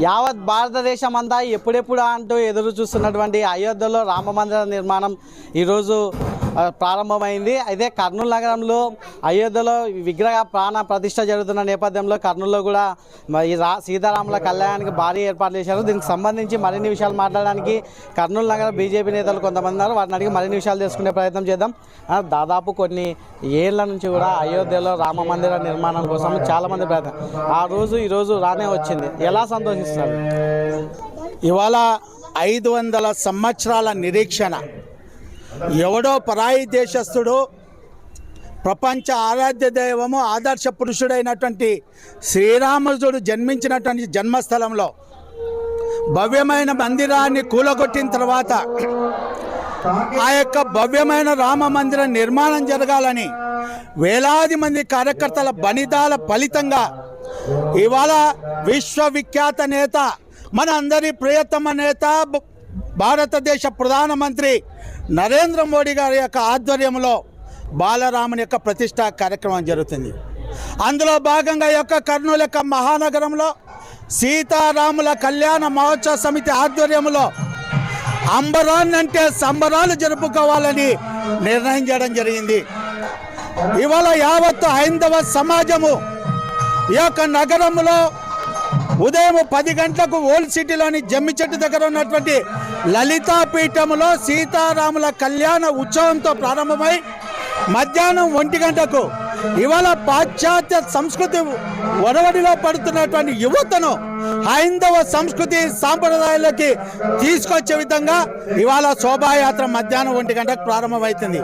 యావత్ భారతదేశం అంతా ఎప్పుడెప్పుడు అంటూ ఎదురు చూస్తున్నటువంటి అయోధ్యలో రామ మందిర నిర్మాణం ఈరోజు ప్రారంభమైంది. అయితే కర్నూలు నగరంలో అయోధ్యలో విగ్రహ ప్రాణ ప్రతిష్ట జరుగుతున్న నేపథ్యంలో కర్నూలులో కూడా ఈ రా సీతారాముల కళ్యాణానికి భారీ ఏర్పాట్లు చేశారు. దీనికి సంబంధించి మరిన్ని విషయాలు మాట్లాడడానికి కర్నూలు నగర బీజేపీ నేతలు కొంతమంది ఉన్నారు. వారిని అడిగి మరిన్ని విషయాలు తెలుసుకునే ప్రయత్నం చేద్దాం. దాదాపు కొన్ని ఏళ్ళ నుంచి కూడా అయోధ్యలో రామ మందిర నిర్మాణం కోసం చాలామంది ప్రయత్నం. ఆ రోజు ఈరోజు రానే వచ్చింది. ఎలా సంతోషిస్తారు? ఇవాళ ఐదు వందల సంవత్సరాల నిరీక్షణ. ఎవడో పరాయి దేశస్థుడు ప్రపంచ ఆరాధ్య దైవము ఆదర్శ పురుషుడైనటువంటి శ్రీరాముడు జన్మించినటువంటి జన్మస్థలంలో భవ్యమైన మందిరాన్ని కూలగొట్టిన తర్వాత ఆ యొక్క భవ్యమైన రామ మందిర నిర్మాణం జరగాలని వేలాది మంది కార్యకర్తల బనిదాల ఫలితంగా ఇవాళ విశ్వవిఖ్యాత నేత మన అందరి ప్రియతమ నేత భారతదేశ ప్రధానమంత్రి నరేంద్ర మోడీ గారి యొక్క ఆధ్వర్యంలో బాలరాముని యొక్క ప్రతిష్టా కార్యక్రమం జరుగుతుంది. అందులో భాగంగా యొక్క కర్నూలు యొక్క మహానగరంలో సీతారాముల కళ్యాణ మహోత్సవ సమితి ఆధ్వర్యంలో అంబరాన్ అంటే సంబరాలు జరుపుకోవాలని నిర్ణయం చేయడం జరిగింది. ఇవాళ యావత్తు హైందవ సమాజము ఈ యొక్క నగరంలో ఉదయం పది గంటలకు ఓల్డ్ సిటీలోని జమ్మి చెట్టు దగ్గర ఉన్నటువంటి లలితాపీఠంలో సీతారాముల కళ్యాణ ఉత్సవంతో ప్రారంభమై మధ్యాహ్నం ఒంటి గంటకు ఇవాళ పాశ్చాత్య సంస్కృతి ఒడవడిలో పడుతున్నటువంటి యువతను హైందవ సంస్కృతి సాంప్రదాయాలకి తీసుకొచ్చే విధంగా ఇవాళ శోభాయాత్ర మధ్యాహ్నం ఒంటి గంటకు ప్రారంభమవుతుంది.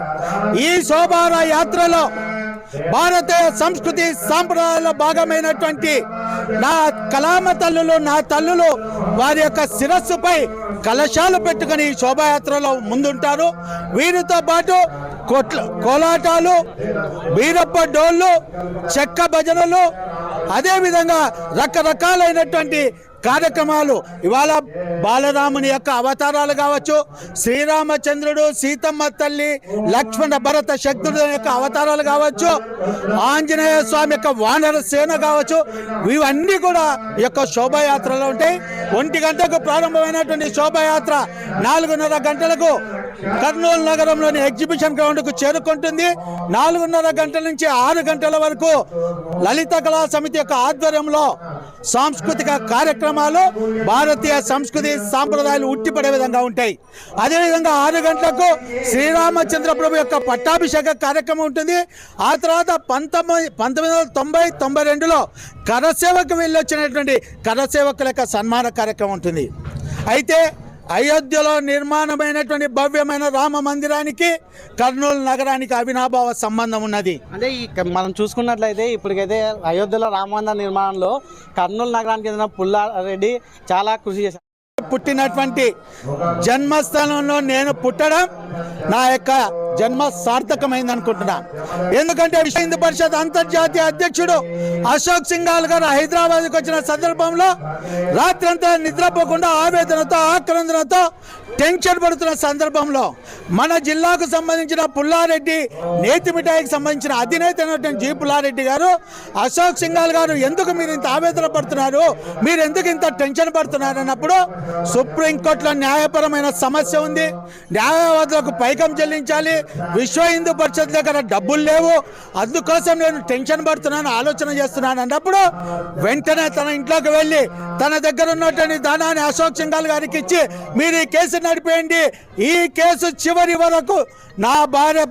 ఈ శోభార యాత్రలో భారతీయ సంస్కృతి సాంప్రదాయాల భాగమైనటువంటి నా కలామ తల్లులు నా తల్లులు వారి యొక్క శిరస్సుపై కలశాలు పెట్టుకుని శోభాయాత్రలో ముందుంటారు. వీరితో పాటు కొట్ల కోలాటాలు వీరప్ప డోళ్ళు చెక్క భజనలు అదేవిధంగా రకరకాలైనటువంటి కార్యక్రమాలు. ఇవాళ బాలరాముని యొక్క అవతారాలు కావచ్చు శ్రీరామచంద్రుడు సీతమ్మ తల్లి లక్ష్మణ భరత శక్తుడు యొక్క అవతారాలు కావచ్చు ఆంజనేయ స్వామి యొక్క వానర సేన కావచ్చు ఇవన్నీ కూడా ఈ యొక్క శోభాయాత్రలో ఉంటాయి. ఒంటి గంటకు ప్రారంభమైనటువంటి శోభాయాత్ర నాలుగున్నర గంటలకు కర్నూలు నగరంలోని ఎగ్జిబిషన్ గ్రౌండ్కు చేరుకుంటుంది. నాలుగున్నర గంటల నుంచి ఆరు గంటల వరకు లలిత కళా సమితి యొక్క ఆధ్వర్యంలో సాంస్కృతిక కార్యక్రమాలు భారతీయ సంస్కృతి సాంప్రదాయాలు ఉట్టిపడే విధంగా ఉంటాయి. అదేవిధంగా ఆరు గంటలకు శ్రీరామచంద్ర ప్రభు యొక్క పట్టాభిషేక కార్యక్రమం ఉంటుంది. ఆ తర్వాత పంతొమ్మిది పంతొమ్మిది వందల తొంభై తొంభై రెండులో కరసేవకు వెళ్ళొచ్చినటువంటి కరసేవకుల యొక్క సన్మాన కార్యక్రమం ఉంటుంది. అయితే అయోధ్యలో నిర్మాణమైనటువంటి భవ్యమైన రామ మందిరానికి కర్నూలు నగరానికి అవినాభావ సంబంధం ఉన్నది. అంటే ఈ మనం చూసుకున్నట్లయితే ఇప్పటికైతే అయోధ్యలో రామ మందిర నిర్మాణంలో కర్నూలు నగరానికి చెందిన పుల్లారెడ్డి చాలా కృషి చేశారు. పుట్టినటువంటి జన్మస్థలంలో నేను పుట్టడం నా యొక్క జన్మ సార్థకమైంది అనుకుంటున్నా ఎందుకంటే విశ్వ హిందూ పరిషత్ అంతర్జాతీయ అధ్యక్షుడు అశోక్ సింఘాల్ గారు హైదరాబాద్కి వచ్చిన సందర్భంలో రాత్రంతా నిద్రపోకుండా ఆవేదనతో ఆక్రందనతో టెన్షన్ పడుతున్న సందర్భంలో మన జిల్లాకు సంబంధించిన పుల్లారెడ్డి నేతి మిఠాయికి సంబంధించిన అధినేత అయినటువంటి జీ. పుల్లారెడ్డి గారు అశోక్ సింఘాల్ గారు ఎందుకు మీరు ఇంత ఆవేదన పడుతున్నారు? మీరు ఎందుకు ఇంత టెన్షన్ పడుతున్నారు అన్నప్పుడు సుప్రీంకోర్టులో న్యాయపరమైన సమస్య ఉంది. న్యాయవాదులకు పైకం చెల్లించాలి. విశ్వ హిందూ పరిషత్ దగ్గర డబ్బులు లేవు. అందుకోసం నేను టెన్షన్ పడుతున్నాను ఆలోచన చేస్తున్నాను అన్నప్పుడు వెంటనే తన ఇంట్లోకి వెళ్ళి తన దగ్గర ఉన్నటువంటి ధనాన్ని అశోక్ సింఘాల్ గారికి ఇచ్చి మీరు ఈ కేసు నడిపేయండి. ఈ కేసు చివరి వరకు నా భార్య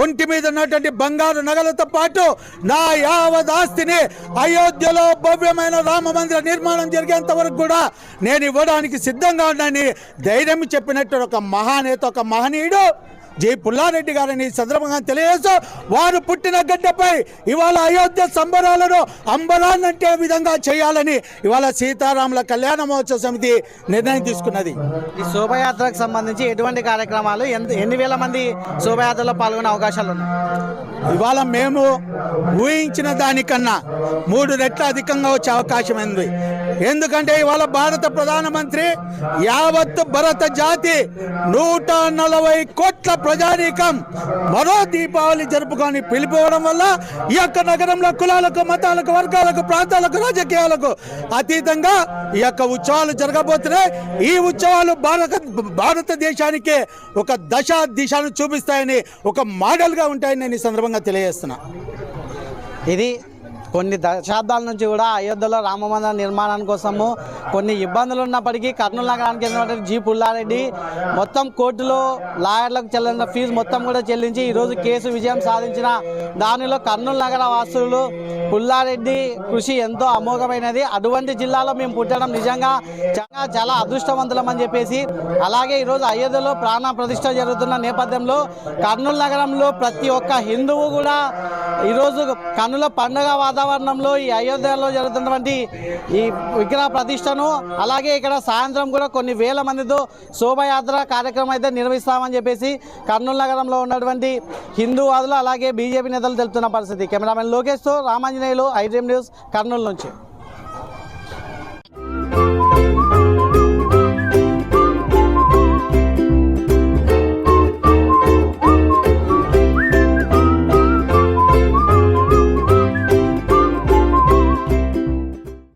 ఒంటి మీద ఉన్నటువంటి బంగారు నగలతో పాటు నా యావత్ ఆస్తిని అయోధ్యలో భవ్యమైన రామ మందిర నిర్మాణం జరిగేంత వరకు కూడా నేను ఇవ్వడానికి సిద్ధంగా ఉన్నానని ధైర్యం చెప్పినట్టు ఒక మహానేత ఒక మహనీయుడు జై పుల్లారెడ్డి గారిని సందర్భంగా తెలియజేస్తూ వారు పుట్టిన గడ్డపై ఇవాళ అయోధ్య సంబరాలను అంబరాన్నంటే విధంగా చేయాలని ఇవాళ సీతారాముల కళ్యాణ మహోత్సవ సమితి నిర్ణయం తీసుకున్నది. ఈ శోభయాత్రకు సంబంధించి ఎటువంటి కార్యక్రమాలు ఎన్ని వేల మంది శోభయాత్రలో పాల్గొనే అవకాశాలు ఉన్నాయి? ఇవాళ మేము ఊహించిన దానికన్నా మూడు రెట్ల అధికంగా వచ్చే అవకాశం ఉంది. ఎందుకంటే ఇవాళ భారత ప్రధానమంత్రి యావత్ భరత జాతి నూట నలభై కోట్ల ప్రజానీకం మరో దీపావళి జరుపుకొని పిలిపోవడం వల్ల ఈ యొక్క నగరంలో కులాలకు మతాలకు వర్గాలకు ప్రాంతాలకు రాజకీయాలకు అతీతంగా ఈ యొక్క ఉత్సవాలు జరగబోతున్నాయి. ఈ ఉత్సవాలు భారత భారతదేశానికి ఒక దశ దిశను చూపిస్తాయని ఒక మోడల్గా ఉంటాయని నేను ఈ సందర్భంగా తెలియజేస్తున్నా. ఇది కొన్ని దశాబ్దాల నుంచి కూడా అయోధ్యలో రామ మందిర నిర్మాణం కోసము కొన్ని ఇబ్బందులు ఉన్నప్పటికీ కర్నూలు నగరానికి చెందినటువంటి జీ పుల్లారెడ్డి మొత్తం కోర్టులో లాయర్లకు చెల్లిన ఫీజు మొత్తం కూడా చెల్లించి ఈరోజు కేసు విజయం సాధించిన దానిలో కర్నూలు నగర వాసులు పుల్లారెడ్డి కృషి ఎంతో అమోఘమైనది. అటువంటి జిల్లాలో మేము పుట్టడం నిజంగా చాలా చాలా అదృష్టవంతులం అని చెప్పేసి అలాగే ఈరోజు అయోధ్యలో ప్రాణ ప్రతిష్ట జరుగుతున్న నేపథ్యంలో కర్నూలు నగరంలో ప్రతి ఒక్క హిందువు కూడా ఈరోజు కన్నుల పండుగ వాతావరణంలో ఈ అయోధ్యలో జరుగుతున్నటువంటి ఈ విగ్రహ ప్రతిష్టను అలాగే ఇక్కడ సాయంత్రం కూడా కొన్ని వేల మందితో శోభయాత్ర కార్యక్రమం అయితే నిర్వహిస్తామని చెప్పేసి కర్నూలు నగరంలో ఉన్నటువంటి హిందూవాదులు అలాగే బీజేపీ నేతలు తెలుపుతున్న పరిస్థితి. కెమెరామెన్ లోకేష్తో రామాంజనేయులు ఐడ్రీమ్ న్యూస్ కర్నూలు నుంచి.